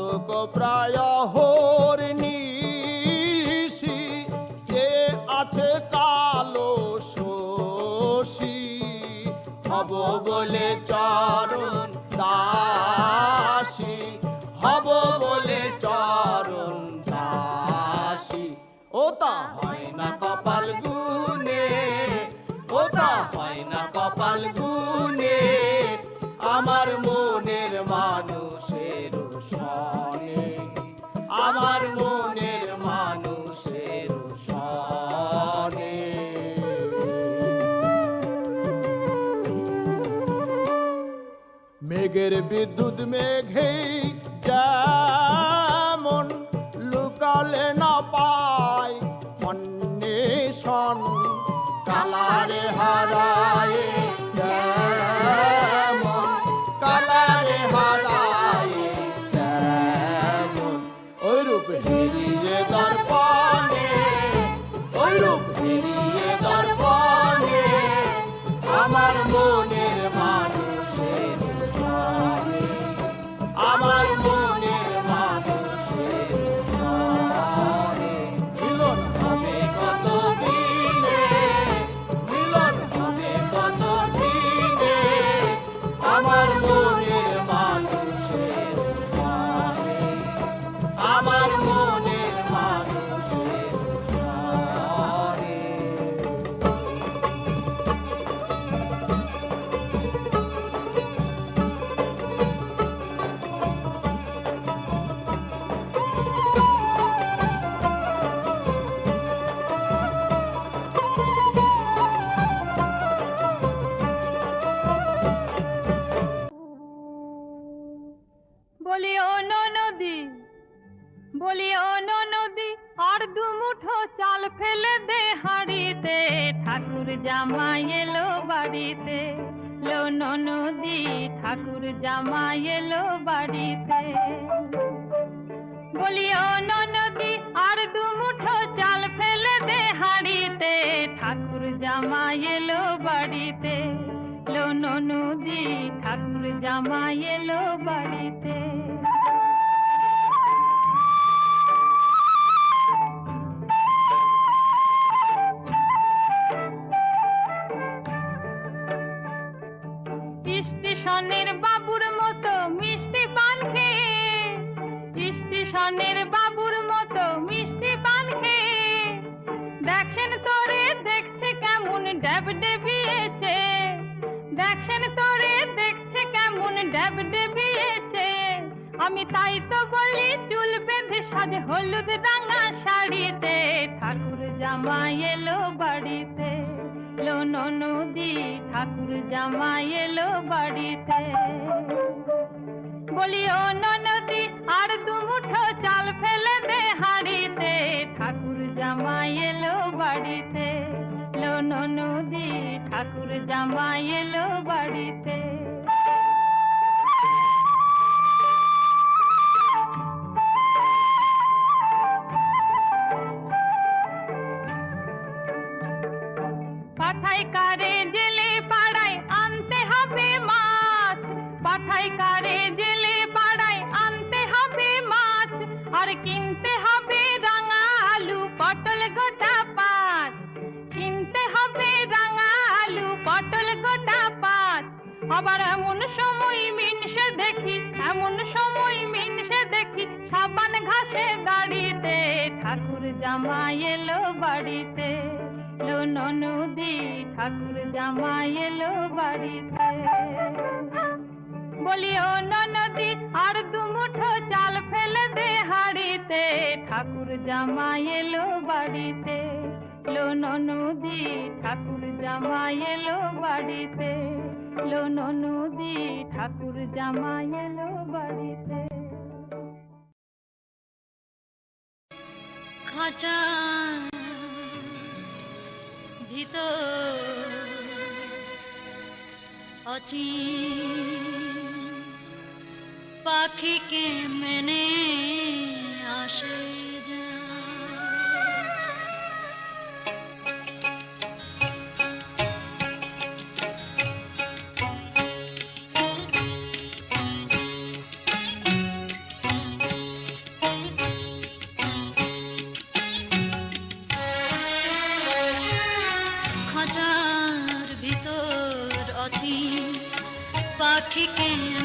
চাতক প্রায় হরিণীষি যে আছে কালো শোষী হব বলে চরণ দাসী, হব বলে চরণ দাসী। ও তা হয় না কপাল গুনে ও তা হয় না কপাল গুনে আমার মনের বিদ্যুৎ মেঘেই নদী, আর দু মুঠো চাল ফেলে দে হাড়িতে। ঠাকুর জামাই এলো বাড়িতে, লো নদী, ঠাকুর জামাই এলো বাড়িতে। বলি নদী, আর দু মুঠো চাল ফেলে দে হাড়িতে। ঠাকুর জামাই এলো বাড়িতে, লো নদী, ঠাকুর জামাই এলো বাড়িতে। স্টেশনের বাবুর মতো মিষ্টি পান খেয়ে স্টেশনের বাবুর মতো মিষ্টি পান খেয়ে। দেখেন তোরে দেখছে কেমন ড্যাব ডেবিয়েছে, দেখেন তোরে দেখছে কেমন ড্যাব ডেবিয়েছে। আমি তাই তো বলি চুল বেঁধে সাজে হলুদ রাঙা শাড়িতে, ঠাকুর জামাই এলো বাড়িতে। লো নদী ঠাকুর জামাই এলো বাড়িতে। বলি ও নদী আর দু মুঠো চাল ফেলে দে হাড়িতে। ঠাকুর জামাই এলো বাড়িতে। লো নদী ঠাকুর জামাই এলো বাড়িতে। পাঠাই কারে জেলে পাড়ায় আনতে হবে মাছ। কথায় কারে জেলে পাড়ায় আনতে হবে মাছ। আর কিনতে হবে রাঙা আলু পটল গোটা পাঁচ। কিনতে হবে রাঙা আলু পটল গোটা পাঁচ। আবার এমন সময় মিনসে দেখি, এমন সময় মিনসে দেখি, সাবান ঘাসে গাড়িতে ঠাকুর জামাই এলো বাড়িতে। এলো ননদি, ঠাকুর জামাই এলো বাড়িতে। বলি ও ননদি, আর দুমুঠো চাল ফেলে দে হাড়িতে। ঠাকুর জামাই এলো বাড়িতে। লো ননদি, ঠাকুর জামাই এলো বাড়িতে। লো ননদি, ঠাকুর জামাই এলো বাড়িতে। খাঁচা চিন্তিত অচিন পাখিকে মেনে আসে। सखी के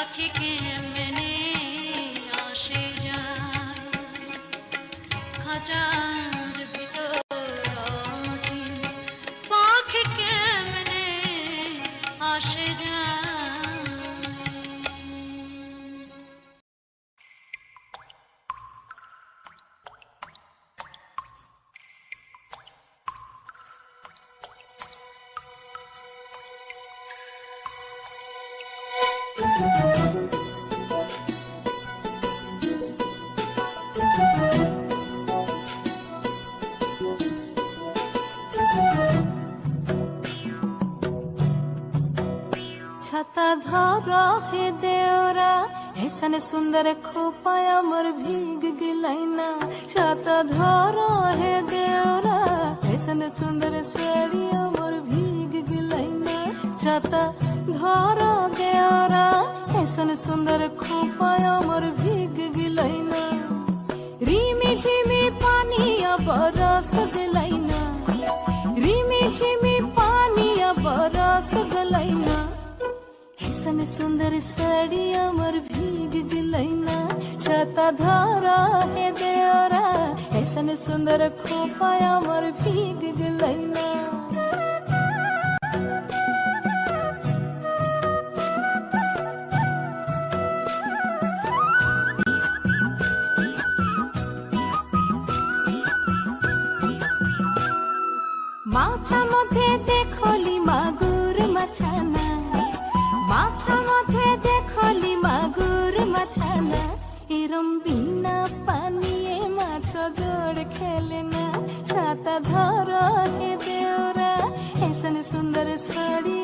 आखिके में सुंदर खोपाय अमर भीग गिलैना, छाता धर है देवरा। ऐसन सुंदर साड़ी अमर भीग गिलैना, छाता धर देवरा। ऐसन सुंदर खोपाय अमर भीग गिलैना। रिमी झिमी पानी अब रस गलैना। रिमी झिमी पानी अब रस गलैना। ऐसन सुंदर साड़ी अमर भीग गलैना छता धरा हे देवरा ऐसन सुंदर खोपा अमर भीग गलैना মাছা মধ্যে দেখলি মাগুর মাছানা এরম বিনা পানিয়ে মাছ জোড় খেলে না। ছাতা ধর হে দেওরা এসন সুন্দর শাড়ি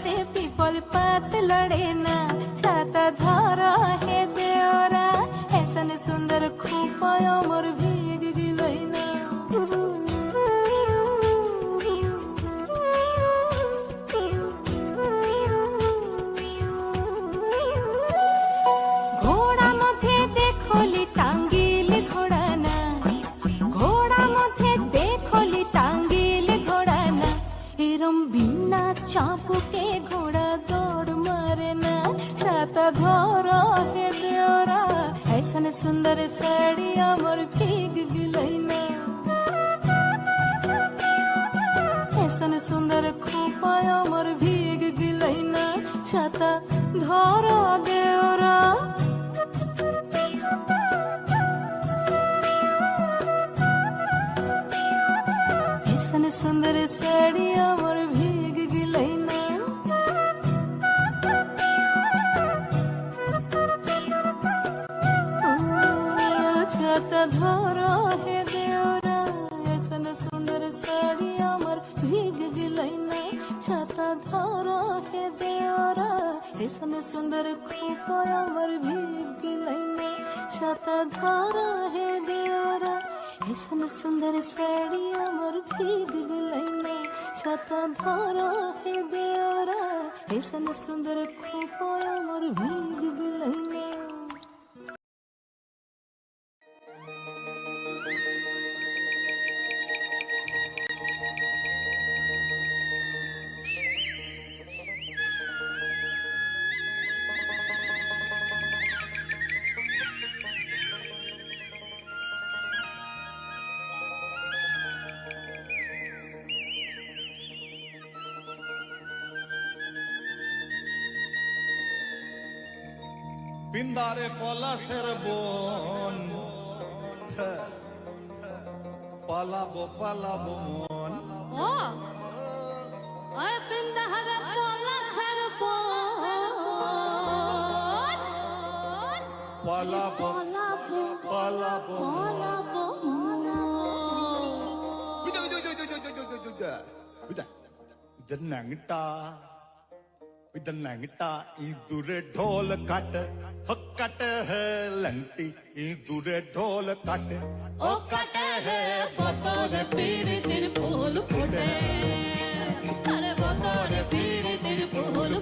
বাতাসে পিপল পাত লড়ে না ছাতা ধর হে দেওরা এসন সুন্দর খুব আমার ভিগ সুন্দর শাড়ি আমার ভিগ গেলাই না এসন সুন্দর খোপায় আমার ভিগ সুন্দর খোপায় আমার ভিগি লাইনে সাতা ধারা হে দেওরা এসন সুন্দর শাড়ি আমার ভিগি লাইনে সাতা ধারা হে দেওরা এসন সুন্দর খোপায় আমার ভিগি লাইনে পিন্দারে পলাশের বন পালাবো পালাবো মন ও আর পিন্দাহারে পলাশের বন পালাবো পলাবো পালাবো পলাবো উইদা উইদা উইদা উইদা উইদা উইদা উইদা উইদা উইদা নাংটা ওই দ্য ল্যাংটা ইঁদুরে ঢোল কাট হ কাট হে ল্যাংটি ইঁদুরে ঢোল কাট ও কাটে হে বতর পীরিতির ফুল ফুটে আরে বতর পীরিতির ফুল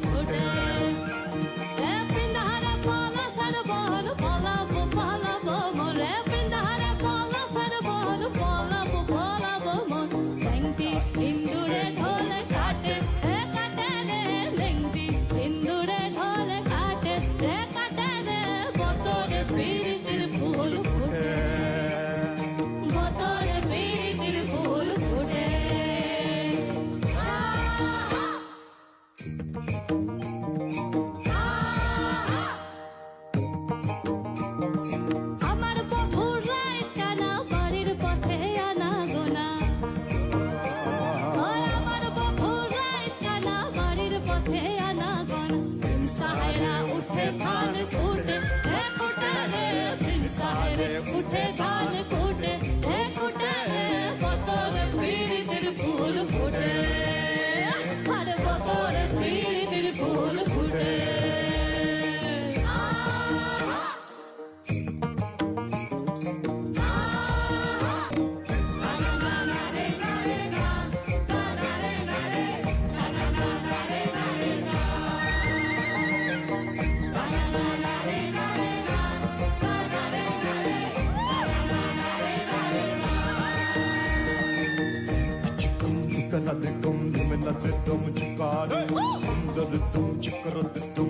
பெத்தமும் சிக்காது. சுந்தரத்தும் சிக்கரத்தும்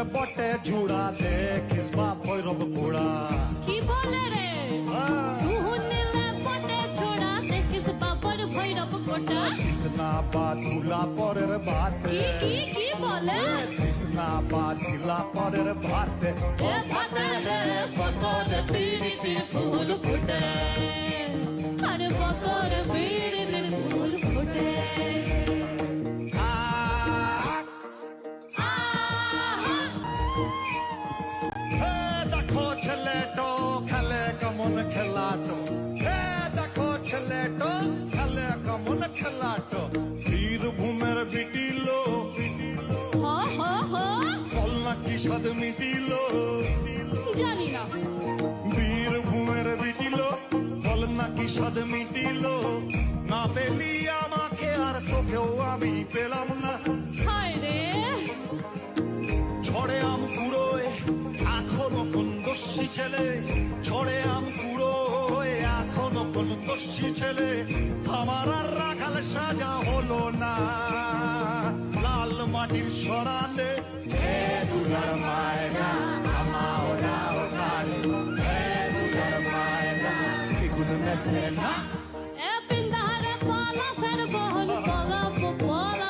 সুনীলের বটে ঝুড়া দেখিস বা ভৈরব ঘোড়া কি বলে রে সুহুনিলে বটে ছোড়া দেখিস বাবার ভৈরব কোটা কৃষ্ণা বা ধুলা পরের ভাতে কি কি কি বলে কৃষ্ণা বা ধুলা পরের ভাতে এ ভাতে হে বতর পিরিতি ফুল ফুটে স্বাদ মিটিলো। না পেলি আমাকে আর তোকেও আমি পেলাম না। ঝড়ে আম কুড়োয় এখনও কোন দস্যি ছেলে? ঝড়ে আম কুড়োয় এখনও কোন দস্যি ছেলে? আমার আর রাখাল সাজা হলো না। লাল মাটির সরালে মায়না। nasema Epinda the wala sa rubon Kola po kola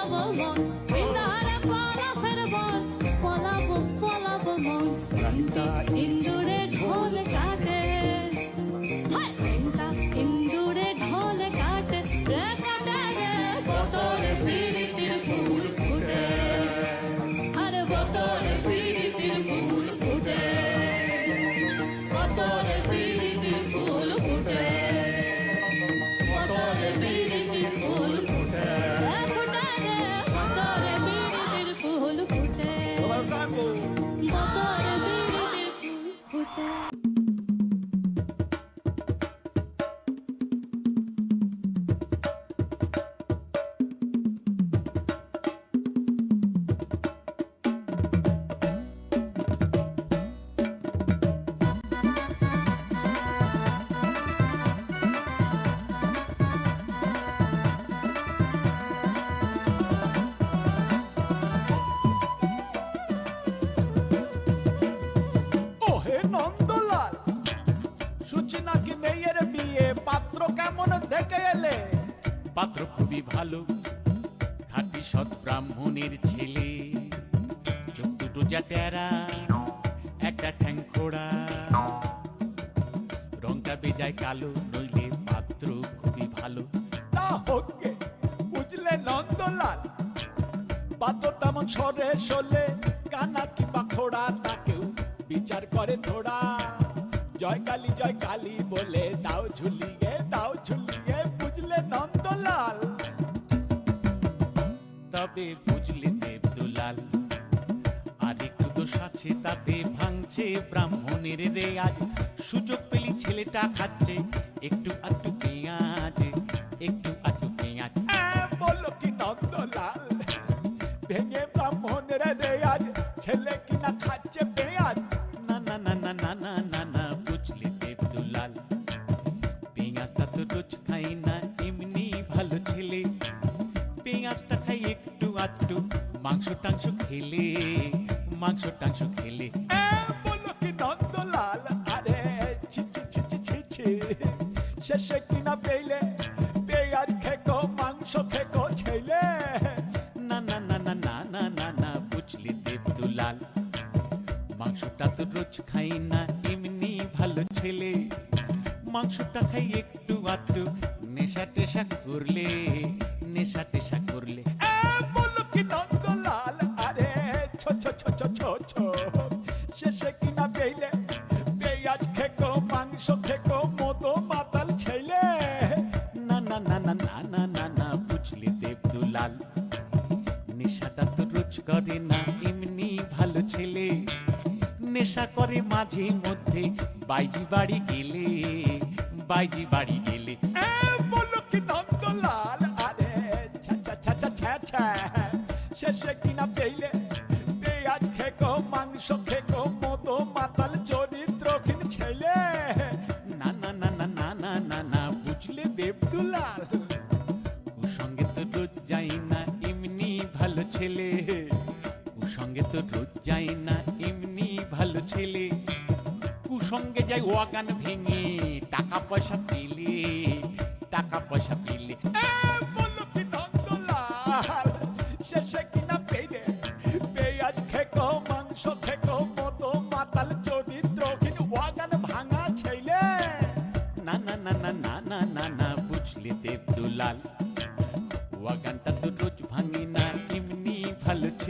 ভালো। খাঁটি সৎ ব্রাহ্মণের ছেলে। দুটো যা একটা ঠ্যাং খোড়া। রংটা বেজায় কালো, নইলে পাত্র খুবই ভালো। তা হোক বুঝলে নন্দলাল। পাত্র তেমন সরে সলে, কানা কিংবা খোড়া, তাকেও বিচার করে থোড়া জয় কালী জয় কালী বলে দাও ঝুলিয়ে দাও ঝুলিয়ে, বুঝলে নন্দলাল তবে বুঝলে দেব দুলাল আরেকটু দোষ আছে তাতে ভাঙছে ব্রাহ্মণের রে আজ সুযোগ পেলি ছেলেটা খাচ্ছে একটু আটু পেঁয়াজ একটু আটু পেঁয়াজ। হ্যাঁ, বলল কি নন্দলাল ভেঙে ব্রাহ্মণের রে আজ ছেলে কিনা খাচ্ছে পেঁয়াজ? মাংস টাংস খেলে, মাংস টাংস খেলে। নন্দলাল আরে শেষে কিনা পেলে, পেঁয়াজ খেকো, মাংস খেকো, ছেলে। না না না না না না না না, বুঝলে দেব দুলাল মাংসটা তো রোজ খাই না, এমনি ভালো ছেলে। মাংসটা খাই একটু আধটু নেশা টেশা করলে নেশা টেশা মাঝে মধ্যে বাইজি বাড়ি গেলে বাইজি বাড়ি গেলে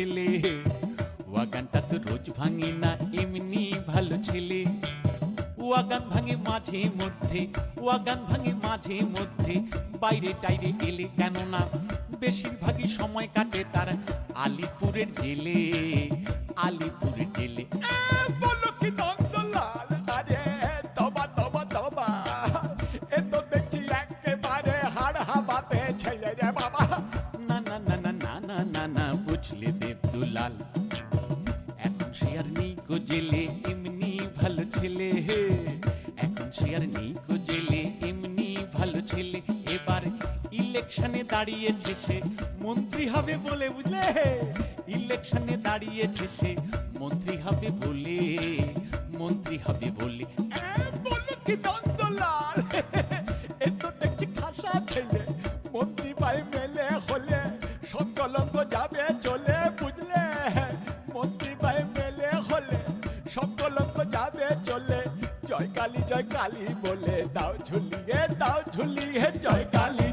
ছেলে। ওয়াগানটা তো রোজ ভাঙি না, এমনি ভালো ছেলে। ওয়াগান ভাঙে মাঝে মধ্যে, ওয়াগান ভাঙে মাঝে মধ্যে। বাইরে টাইরে গেলে কেন না? বেশিরভাগই সময় কাটে তার আলিপুরের জেলে। আলিপুরের জেলে। দাঁড়িয়েছে সে মন্ত্রী হবে বলে বুঝলে? ইলেকশনে দাঁড়িয়েছে সে মন্ত্রী হবে বলে, মন্ত্রী হবে বলে। কি দেখছি খাসা ছেলে। মন্ত্রী মেলে হলে সকলঙ্গ যাবে, চলে বুঝলে? মন্ত্রী ভাই মেলে হলে সকলঙ্গ যাবে, চলে। জয় কালী জয় কালী বলে দাও ঝুলিয়ে দাও ঝুলিয়ে জয় কালী